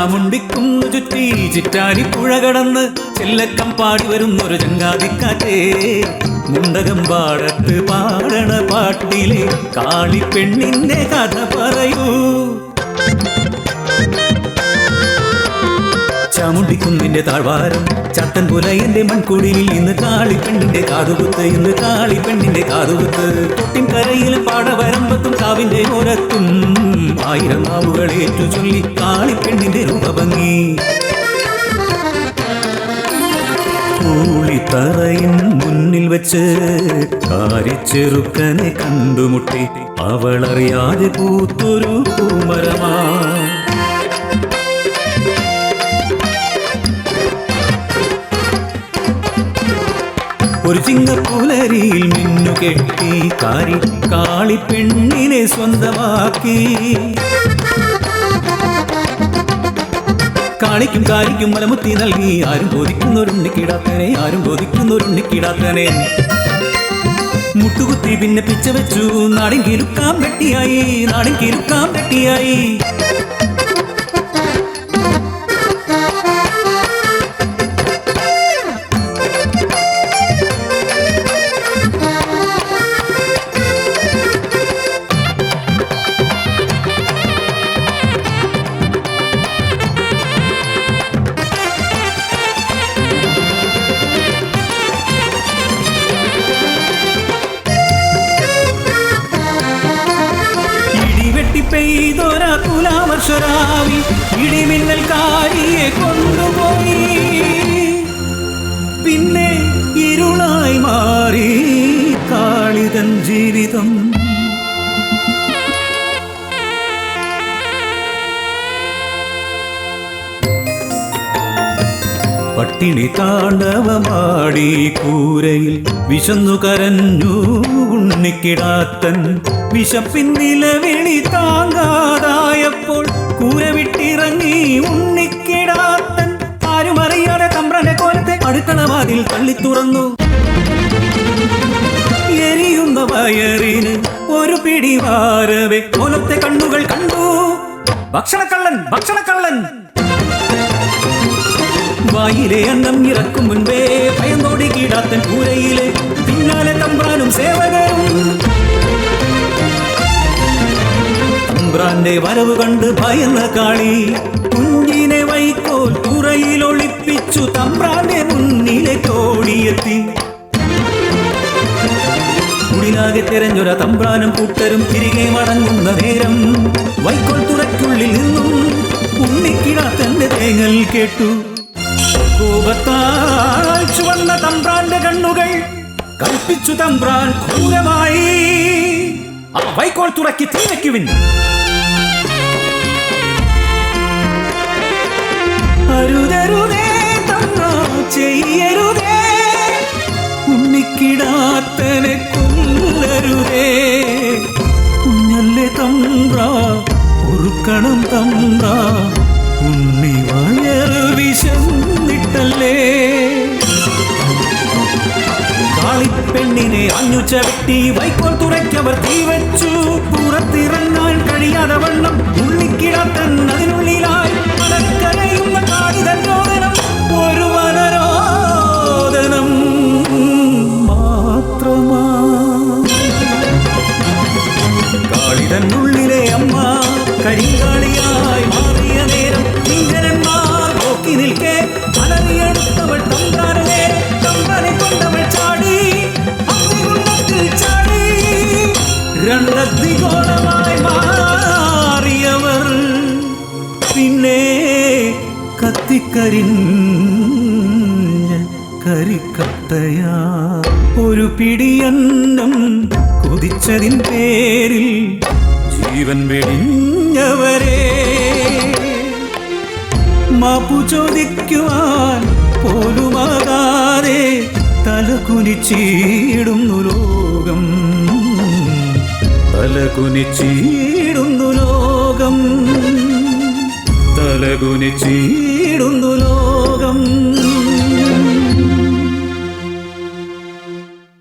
ചാമുണ്ടിക്കുന്നു ചുറ്റി ചിറ്റാരി പുഴ കടന്ന് ചെല്ലക്കം പാടി വരുന്നൊരു ചങ്കാതിക്കാറ്റേ. മുണ്ടകം പാടത്ത് പാടണ പാട്ടിലെ കാളിപ്പെണ്ണിന്റെ കഥ പറയൂ. ചാമുണ്ടിക്കുന്നിന്റെ താഴ്വാരം ചട്ടൻ പുലയന്റെ മൺകുടിയിൽ ഇന്ന് കാളിപ്പെണ്ണിന്റെ കാതുകുത്ത് ഇന്ന് കാളിപ്പെണ്ണിന്റെ കാതുകുത്ത്. തൊട്ടിൻ കരയിൽ പാടവരമ്പത്തും കാവിന്റെ ഓരത്തും ആയിരം നാവുകൾ ഏറ്റു ചൊല്ലി കാളിപ്പെണ്ണിന്റെ രൂപഭംഗി. കൂളിത്തറയിൻ മുന്നിൽ വെച്ച് കാരിച്ചെറുക്കനെ കണ്ടുമുട്ടി. അവളറിയാതെ പൂത്തൊരു പൂമരമാ ഒരു ചിങ്ങപ്പുലരിയിൽ മിന്നു കെട്ടി കാരി കാളി പെണ്ണിനെ സ്വന്തമാക്കി. കാളിക്കും കാരിക്കും മലമുത്തി നൽകി. ആരും ബോധിക്കുന്നൊരുണ്ണിക്കിടാത്തനെ ആരും ബോധിക്കുന്നൊരുണ്ണിക്കിടാത്തനെ മുട്ടുകുത്തി പിന്നെ പിച്ച വെച്ചു. നാടിൻ കിലുക്കാം വെട്ടിയായി നാടിൻ കിലുക്കാം വെട്ടിയായി തുലാവർഷരാവി ഇടിമിന്നൽ കാരിയെ കൊണ്ടുപോയി. പിന്നെ ഇരുളായി മാറി കാളിതൻ ജീവിതം. പട്ടിണി താണ്ഡവമാടി കൂരയിൽ വിശന്നു കരഞ്ഞു ഉണ്ണിക്കിടാത്തൻ വിശപ്പിൻ നിലവിളി താങ്കാതായപ്പോൾ കോലത്തെ അടുക്കളവാതിൽ തള്ളി തുറന്നു. എരിയുന്ന വയറിന് ഒരു പിടി വാരവെ. കോലത്തെ കണ്ണുകൾ കണ്ടു. ഭക്ഷണക്കള്ളൻ ഭക്ഷണക്കള്ളൻ. വായിലെ അന്നം ഇറക്കും മുൻപേ ഭയന്നോടി കീടാത്തൻ കൂരയിലെ പിന്നാലെ തമ്പ്രാനും സേവകരും. തമ്പ്രാന്റെ വരവ് കണ്ട് ഭയന്ന കാളി കുഞ്ഞിനെ ഒളിപ്പിച്ചു തമ്പ്രാന്റെ മുന്നിലെ കോടിയെത്തി കുടിലാകെ തെരഞ്ഞൊര തമ്പ്രാനും കൂട്ടരും തിരികെ മടങ്ങുന്ന നേരം വൈക്കോൽ തുറയ്ക്കുള്ളിൽ നിന്നും ഉണ്ണിക്കിടാത്തന്റെ തേങ്ങൽ കേട്ടു. കോപത്താൽ ചുവന്ന തമ്പ്രാന്റെ കണ്ണുകൾ കൽപ്പിച്ചു തമ്പ്രാൻ ക്രൂരമായി. ആ വൈക്കോൾ തുറക്കി തീ കുഞ്ഞല്ലേ തമ്പ്ര ഒരുക്കണം തമ്പ്ര ഉണ്ണി വയർ വിശന്നിട്ടല്ലേ? കാളിപ്പെണ്ണിനെ അഞ്ഞു ചവിട്ടി വൈക്കോൽ തീ വെച്ചു. പുറത്തിറങ്ങാൻ കഴിയാതെ വണ്ണം ഉള്ളിക്കിടാത്തൻ അതിനുള്ളിലായി കത്തിക്കരിഞ്ഞ കരിക്കട്ടയാ. ഒരു പിടിയന്നം കൊതിച്ചതിൻ പേരിൽ ജീവൻ വെടിഞ്ഞവരെ. മാപ്പു ചോദിക്കുവാൻ പോലുമാകാതെ തലകുനിച്ചിടുന്നു ലോകം. തലകുനിച്ചിടുന്നു ലോകം. തലകുനിച്ചിടുന്നു ലോകം